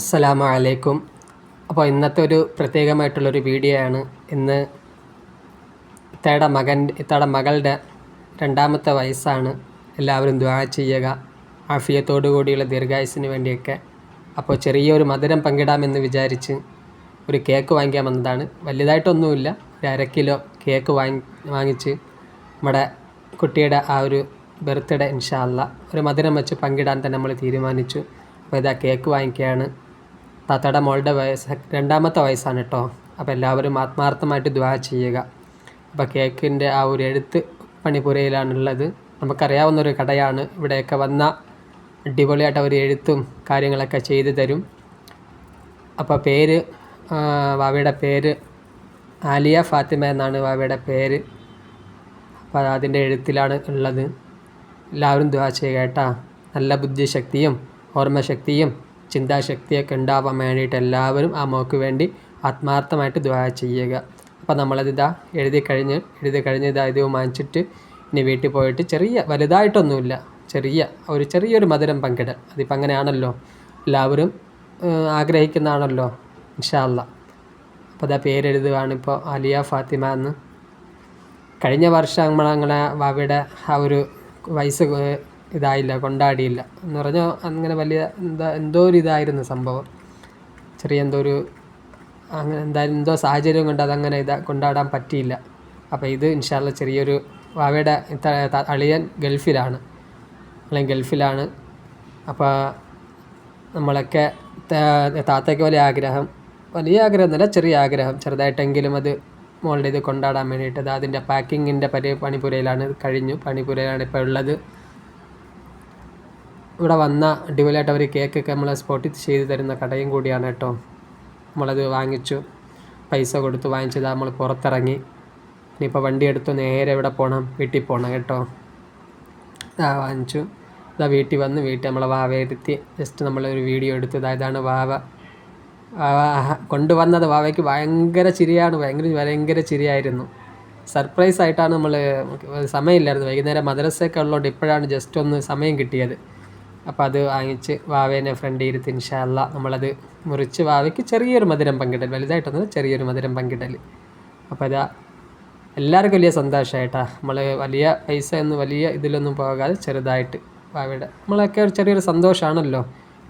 അസ്സലാമു അലൈക്കും അപ്പോൾ ഇന്നത്തെ ഒരു പ്രത്യേകമായിട്ടുള്ളൊരു വീഡിയോ ആണ് ഇന്ന് ഇത്തയുടെ മകൻ ഇത്തയുടെ മകളുടെ രണ്ടാമത്തെ വയസ്സാണ്. എല്ലാവരും ദ്വാ ചെയ്യുക. ആഫിയത്തോടു കൂടിയുള്ള ദീർഘായുസിന് വേണ്ടിയൊക്കെ. അപ്പോൾ ചെറിയൊരു മധുരം പങ്കിടാമെന്ന് വിചാരിച്ച് ഒരു കേക്ക് വാങ്ങിക്കാൻ വന്നതാണ്. വലുതായിട്ടൊന്നുമില്ല. ഒരു അര കിലോ കേക്ക് വാങ്ങി വാങ്ങിച്ച് നമ്മുടെ കുട്ടിയുടെ ആ ഒരു ബർത്ത്ഡേ ഇൻഷാല്ല ഒരു മധുരം വെച്ച് പങ്കിടാൻ തന്നെ നമ്മൾ തീരുമാനിച്ചു. അപ്പോൾ ഇതാ കേക്ക് വാങ്ങിക്കുകയാണ്. താത്തയുടെ മോളുടെ വയസ്സ് രണ്ടാമത്തെ വയസ്സാണ് കേട്ടോ അപ്പോൾ എല്ലാവരും ആത്മാർത്ഥമായിട്ട് ദ്വാ ചെയ്യുക. അപ്പോൾ കേക്കിന്റെ ആ ഒരു എഴുത്ത് പണിപ്പുരയിലാണുള്ളത് നമുക്കറിയാവുന്ന ഒരു കടയാണ്. ഇവിടെയൊക്കെ വന്ന അടിപൊളിയായിട്ട് അവർ എഴുത്തും കാര്യങ്ങളൊക്കെ ചെയ്തു തരും. അപ്പോൾ പേര് വാവയുടെ പേര് ആലിയ ഫാത്തിമ എന്നാണ് വാവയുടെ പേര്. അപ്പോൾ അതിന്റെ എഴുത്തിലാണ് ഉള്ളത്. എല്ലാവരും ദ്വാ ചെയ്യുക കേട്ടാ. നല്ല ബുദ്ധിശക്തിയും ഓർമ്മശക്തിയും ചിന്താശക്തിയൊക്കെ ഉണ്ടാവാൻ വേണ്ടിയിട്ട് എല്ലാവരും ആ മോക്ക് വേണ്ടി ആത്മാർത്ഥമായിട്ട് ദ്വാ ചെയ്യുക. അപ്പോൾ നമ്മളതിതാ എഴുതി കഴിഞ്ഞ് എഴുതി കഴിഞ്ഞ് ഇതാ ഇത് വാങ്ങിച്ചിട്ട് ഇനി വീട്ടിൽ പോയിട്ട് ചെറിയ വലുതായിട്ടൊന്നുമില്ല. ചെറിയ ഒരു ചെറിയൊരു മധുരം പങ്കിടൽ. അതിപ്പോൾ അങ്ങനെയാണല്ലോ. എല്ലാവരും ആഗ്രഹിക്കുന്നതാണല്ലോ. ഇൻഷാല്ല അപ്പോൾ അതാ പേരെഴുതുകയാണ് ഇപ്പോൾ അലിയ ഫാത്തിമ എന്ന്. കഴിഞ്ഞ വർഷം നമ്മളങ്ങനെ അവിടെ ആ ഒരു വയസ്സ് ഇതായില്ല കൊണ്ടാടിയില്ല എന്ന് പറഞ്ഞാൽ അങ്ങനെ വലിയ എന്താ എന്തോ ഒരു ഇതായിരുന്നു സംഭവം. ചെറിയ എന്തോ ഒരു അങ്ങനെ എന്തായാലും എന്തോ സാഹചര്യം കൊണ്ട് അതങ്ങനെ ഇതാ കൊണ്ടാടാൻ പറ്റിയില്ല. അപ്പോൾ ഇത് ഇൻഷാല്ല ചെറിയൊരു വാവയുടെ അളിയൻ ഗൾഫിലാണ്. അല്ലെങ്കിൽ ഗൾഫിലാണ്. അപ്പോൾ നമ്മളൊക്കെ താത്തയ്ക്ക് വലിയ ആഗ്രഹം വലിയ ആഗ്രഹം എന്നല്ല ചെറിയ ആഗ്രഹം. ചെറുതായിട്ടെങ്കിലും അത് മോളുടെ ഇത് കൊണ്ടാടാൻ വേണ്ടിയിട്ട്. അത് അതിന്റെ പാക്കിങ്ങിന്റെ പരി പണിപ്പുരയിലാണ് കഴിഞ്ഞു. പണിപ്പുരയിലാണ് ഇപ്പോൾ ഉള്ളത്. ഇവിടെ വന്ന അടിപൊളിയായിട്ട് അവർ കേക്കൊക്കെ നമ്മളെ സ്പോട്ടിൽ ചെയ്ത് തരുന്ന കടയും കൂടിയാണ് കേട്ടോ. നമ്മളത് വാങ്ങിച്ചു പൈസ കൊടുത്ത് വാങ്ങിച്ചത് നമ്മൾ പുറത്തിറങ്ങി. ഇനിയിപ്പോൾ വണ്ടി എടുത്ത് നേരെ ഇവിടെ പോകണം വീട്ടിൽ പോകണം കേട്ടോ. ആ വാങ്ങിച്ചു. ഇതാ വീട്ടിൽ വന്ന് വീട്ടിൽ നമ്മളെ വാവ എടുത്തി ജസ്റ്റ് നമ്മളൊരു വീഡിയോ എടുത്തു ഇതാണ് വാവ. കൊണ്ടുവന്നത് വാവയ്ക്ക് ഭയങ്കര ചിരിയാണ് ഭയങ്കര ഭയങ്കര ചിരിയായിരുന്നു. സർപ്രൈസ് ആയിട്ടാണ് നമ്മൾ സമയമില്ലായിരുന്നു. വൈകുന്നേരം മദ്രസയൊക്കെ ഉള്ളതുകൊണ്ട് ഇപ്പോഴാണ് ജസ്റ്റ് ഒന്ന് സമയം കിട്ടിയത്. അപ്പോൾ അത് വാങ്ങിച്ച് വാവേനെ ഫ്രണ്ട് ഇരുത്തി ഇൻഷാല്ല നമ്മളത് മുറിച്ച് വാവയ്ക്ക് ചെറിയൊരു മധുരം പങ്കിടൽ വലുതായിട്ടൊന്നും ചെറിയൊരു മധുരം പങ്കിടൽ. അപ്പോൾ അതാ എല്ലാവർക്കും വലിയ സന്തോഷമായിട്ടാ നമ്മൾ വലിയ പൈസ ഒന്നും വലിയ ഇതിലൊന്നും പോകാതെ ചെറുതായിട്ട് വാവയുടെ നമ്മളൊക്കെ ഒരു ചെറിയൊരു സന്തോഷമാണല്ലോ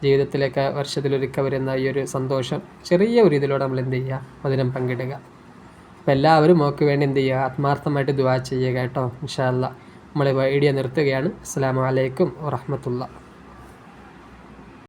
ജീവിതത്തിലൊക്കെ വർഷത്തിലൊരുക്ക വരുന്ന ഈ ഒരു സന്തോഷം ചെറിയ ഒരു ഇതിലൂടെ നമ്മൾ എന്ത് ചെയ്യുക മധുരം പങ്കിടുക. അപ്പോൾ എല്ലാവരും മോക്ക് വേണ്ടി എന്ത് ചെയ്യുക ആത്മാർത്ഥമായിട്ട് ദുവാ ചെയ്യുക കേട്ടോ ഇൻഷാല്ല നമ്മൾ വീഡിയോ നിർത്തുകയാണ്. അസ്സാം വലൈക്കും വറഹമത്തുള്ള.